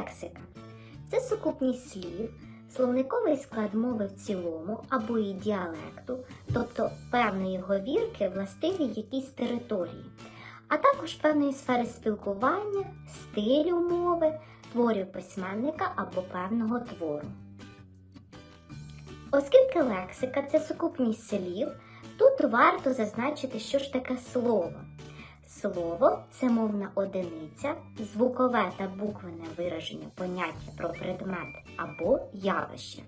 лексика? Це сукупність слів, словниковий склад мови в цілому або і діалекту, тобто певної говірки властиві якійсь території, а також певної сфери спілкування, стилю мови, творів письменника або певного твору. Оскільки лексика це сукупність слів, тут варто зазначити, що ж таке слово. Слово це мовна одиниця, звукове та буквене вираження поняття про предмет або явище.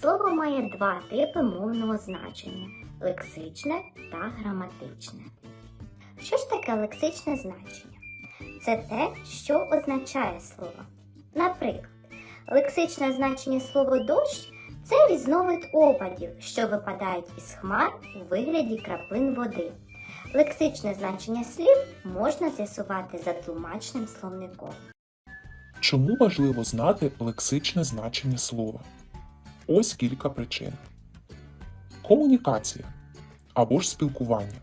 Слово має два типи мовного значення лексичне та граматичне. Що ж таке лексичне значення? Це те, що означає слово. Наприклад, лексичне значення слова дощ це різновид опадів, що випадають із хмар у вигляді краплин води. Лексичне значення слів можна з'ясувати за тлумачним словником. Чому важливо знати лексичне значення слова? Ось кілька причин. Комунікація або ж спілкування.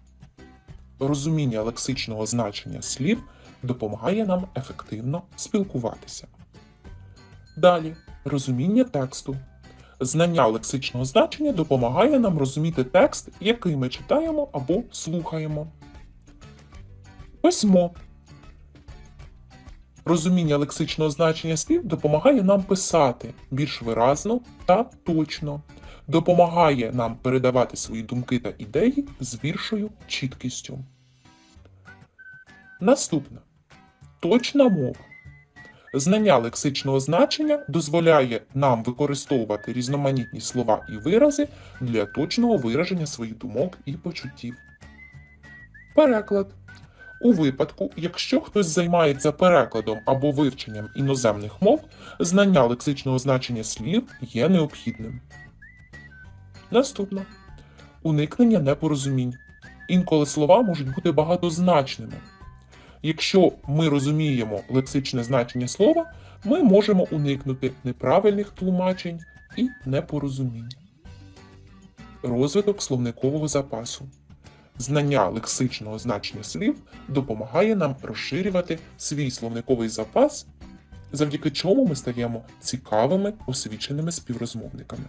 Розуміння лексичного значення слів допомагає нам ефективно спілкуватися. Далі розуміння тексту. Знання лексичного значення допомагає нам розуміти текст, який ми читаємо або слухаємо. Письмо. Розуміння лексичного значення слів допомагає нам писати більш виразно та точно, допомагає нам передавати свої думки та ідеї з більшою чіткістю. Наступне точна мова. Знання лексичного значення дозволяє нам використовувати різноманітні слова і вирази для точного вираження своїх думок і почуттів. Переклад. У випадку, якщо хтось займається перекладом або вивченням іноземних мов, знання лексичного значення слів є необхідним. Наступне уникнення непорозумінь. Інколи слова можуть бути багатозначними. Якщо ми розуміємо лексичне значення слова, ми можемо уникнути неправильних тлумачень і непорозумінь. Розвиток словникового запасу. Знання лексичного значення слів допомагає нам розширювати свій словниковий запас, завдяки чому ми стаємо цікавими освіченими співрозмовниками.